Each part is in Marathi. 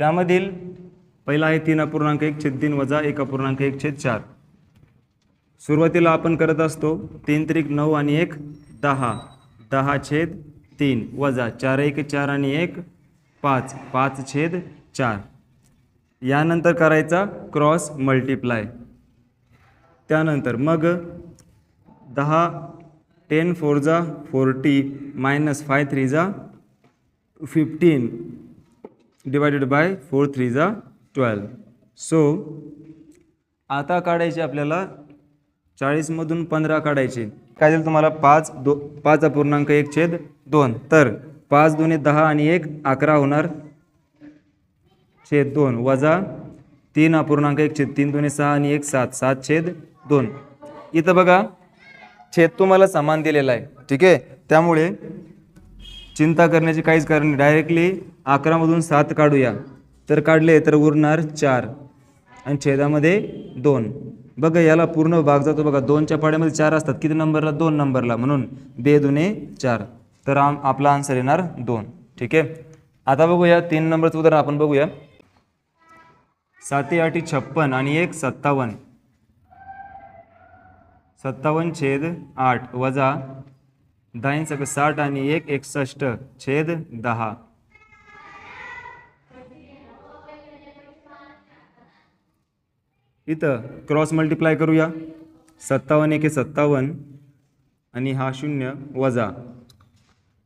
त्यामधील पहिला आहे तीन अपूर्णांक एक छेद तीन वजा एक अपूर्णांक एक छेद चार. सुरुवातीला आपण करत असतो तीन त्रिक नऊ आणि एक दहा. दहा छेद तीन वजा चार एक चार आणि एक पाच. पाच छेद चार. यानंतर करायचा क्रॉस मल्टिप्लाय. त्यानंतर मग दहा टेन फोर जा फोर्टी मायनस फाय थ्री जा fifteen. Divided by four three जा ट्वेल्व सो आता काढायचे आपल्याला चाळीसमधून पंधरा काढायचे. काय झालं तुम्हाला? पाच दो पाच अपूर्णांक एक छेद दोन. तर पाच दोन्ही दहा आणि एक अकरा होणार छेद दोन वजा तीन अपूर्णांक एक छेद तीन दोन्ही सहा आणि एक सात. सात छेद दोन. इथं बघा छेद तुम्हाला समान दिलेला आहे. ठीक आहे? त्यामुळे चिंता करण्याची काहीच कारण नाही. डायरेक्टली अकरामधून सात काढूया. तर काढले तर उरणार चार. आणि छेदामध्ये दोन. बघा याला पूर्ण भाग जातो बघा. दोनच्या पाड्यामध्ये चार असतात. किती नंबरला? दोन नंबरला. म्हणून बे दुने चार. तर आम आपला आन्सर येणार दोन. ठीक आहे? आता बघूया तीन नंबरचं उदाहरण आपण बघूया. साते आठी छप्पन आणि एक सत्तावन्न. सत्तावन्न छेद आठ वजा दहा साठ आणि एक एकसष्ट छेद दहा. इथं क्रॉस मल्टिप्लाय करूया. सत्तावन्न एके सत्तावन्न आणि हा शून्य वजा.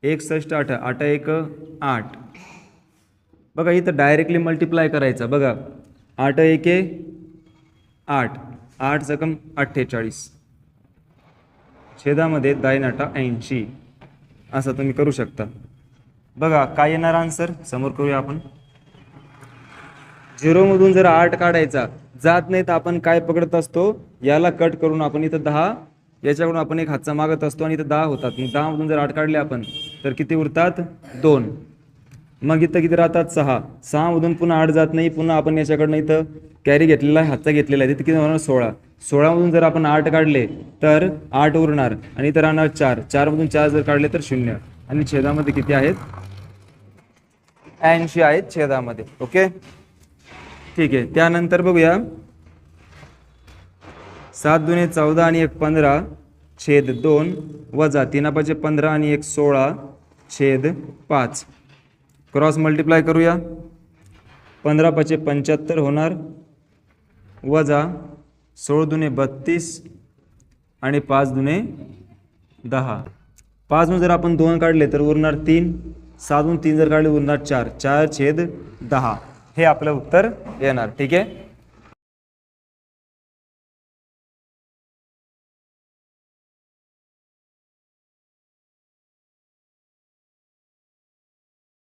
एकसष्ट आठ आठ एक आठ. बघा इथं डायरेक्टली मल्टिप्लाय करायचा. बघा आठ एके आठ. आठ सकम अठ्ठेचाळीस. छेदामध्ये दायनाटा आटा ऐंशी. असं तुम्ही करू शकता. बघा काय येणार आन्सर समोर करूया आपण. झिरोमधून जर आठ काढायचा जात नाही तर आपण काय पकडत असतो याला कट करून आपण इथं दहा याच्याकडून आपण एक हातचा मागत असतो आणि इथं दहा होतात. मग दहामधून जर आठ काढले आपण तर किती उरतात? दोन. मग इथं किती राहतात? सहा. सहामधून पुन्हा आठ जात नाही पुन्हा आपण याच्याकडनं इथं कॅरी घेतलेला आहे हातचा घेतलेला आहे. तिथे किती होणार? सोळा. सोळामधून जर आपण आठ काढले तर आठ उरणार. आणि इथं राहणार चार. चारमधून चार जर काढले तर शून्य. आणि छेदामध्ये किती आहेत? ऐंशी आहेत छेदामध्ये. ओके? ठीक आहे. त्यानंतर बघूया. सात दुने चौदा आणि एक पंधरा. छेद दोन वजा तीनापाचे पंधरा आणि एक सोळा. छेद पाच. क्रॉस मल्टिप्लाय करूया. पंधरा पाचे पंच्याहत्तर होणार. वजा सोळ दुने बत्तीस आणि पाच दुने दहा. पाचून जर आपण दोन काढले तर उरणार तीन. सातून तीन जर काढले उरणार चार. चार छेद दहा. हे आपलं उत्तर येणार. ठीक आहे?